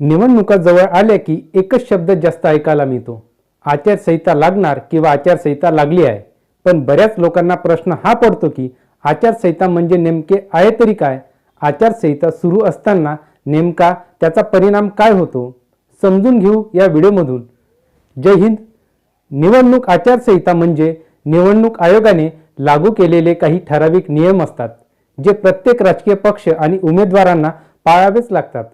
निवडणुका जवळ आल्या की एकच शब्द जास्त ऐकायला मिळतो. आचारसंहिता लागणार किंवा आचारसंहिता लागली आहे. पण बऱ्याच लोकांना प्रश्न हा पडतो की आचारसंहिता म्हणजे नेमके आहे तरी काय? आचारसंहिता सुरू असताना नेमका त्याचा परिणाम काय होतो? समजून घेऊ या व्हिडिओमधून. जय हिंद. निवडणूक आचारसंहिता म्हणजे निवडणूक आयोगाने लागू केलेले काही ठराविक नियम असतात जे प्रत्येक राजकीय पक्ष आणि उमेदवारांना पाळावेच लागतात.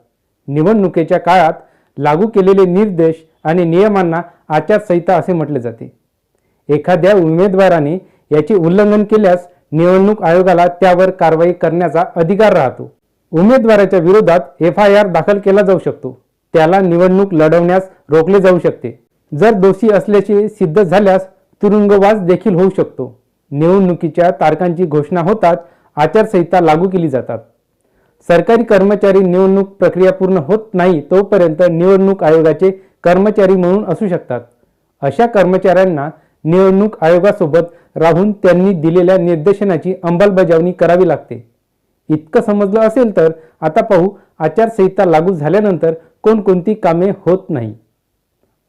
निवडणुकीच्या काळात लागू केलेले निर्देश आणि नियमांना आचारसंहिता असे म्हटले जाते. एखाद्या उमेदवाराने याचे उल्लंघन केल्यास निवडणूक आयोगाला त्यावर कारवाई करण्याचा अधिकार राहतो. उमेदवाराच्या विरोधात एफ आय आर दाखल केला जाऊ शकतो. त्याला निवडणूक लढवण्यास रोखले जाऊ शकते. जर दोषी असल्याचे सिद्ध झाल्यास तुरुंगवास देखील होऊ शकतो. निवडणुकीच्या तारखांची घोषणा होताच आचारसंहिता लागू केली जातात. सरकारी कर्मचारी निवडणूक प्रक्रिया पूर्ण होत नाही तोपर्यंत निवडणूक आयोगाचे कर्मचारी म्हणून असू शकतात. अशा कर्मचाऱ्यांना निवडणूक आयोगासोबत राहून त्यांनी दिलेल्या निर्देशनाची अंमलबजावणी करावी लागते. इतकं समजलं असेल तर आता पाहू आचारसंहिता लागू झाल्यानंतर कोणकोणती कामे होत नाही.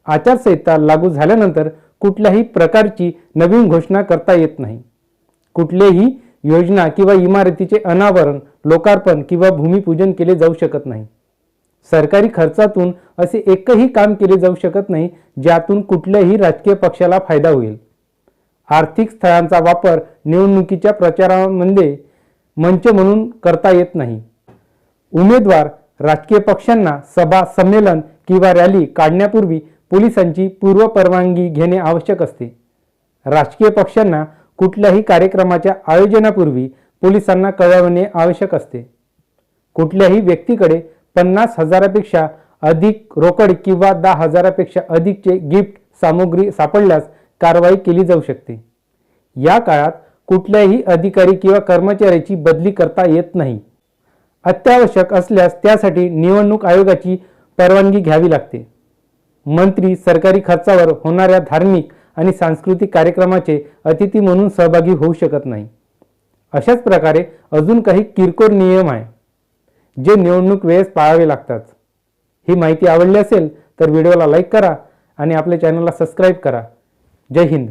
आचारसंहिता लागू झाल्यानंतर कुठल्याही प्रकारची नवीन घोषणा करता येत नाही. कुठलेही योजना किंवा इमारतीचे अनावरण लोकार्पण किंवा भूमिपूजन केले जाऊ शकत नाही. सरकारी खर्चातून असे एकही काम केले जाऊ शकत नाही ज्यातून कुठल्याही राजकीय पक्षाला फायदा होईल. आर्थिक स्थळांचा वापर निवडणुकीच्या प्रचारामध्ये मंच म्हणून करता येत नाही. उमेदवार राजकीय पक्षांना सभा संमेलन किंवा रॅली काढण्यापूर्वी पोलिसांची पूर्व परवानगी घेणे आवश्यक असते. राजकीय पक्षांना कुठल्याही कार्यक्रमाच्या आयोजनापूर्वी पोलिसांना कळवणे आवश्यक असते. कुठल्याही व्यक्तीकडे पन्नास हजारापेक्षा अधिक रोकड किंवा दहा हजारापेक्षा अधिकचे गिफ्ट सामुग्री सापडल्यास कारवाई केली जाऊ शकते. या काळात कुठल्याही अधिकारी किंवा कर्मचाऱ्याची बदली करता येत नाही. अत्यावश्यक असल्यास त्यासाठी निवडणूक आयोगाची परवानगी घ्यावी लागते. मंत्री सरकारी खर्चावर होणाऱ्या धार्मिक आणि सांस्कृतिक कार्यक्रमाचे अतिथी म्हणून सहभागी होऊ शकत नाही. अशाच प्रकारे अजून काही किरकोळ नियम आहे जे निवडणूक वेळेस पाळावे लागतात. ही माहिती आवडली असेल तर व्हिडिओला लाईक करा आणि आपल्या चॅनलला सबस्क्राईब करा. जय हिंद.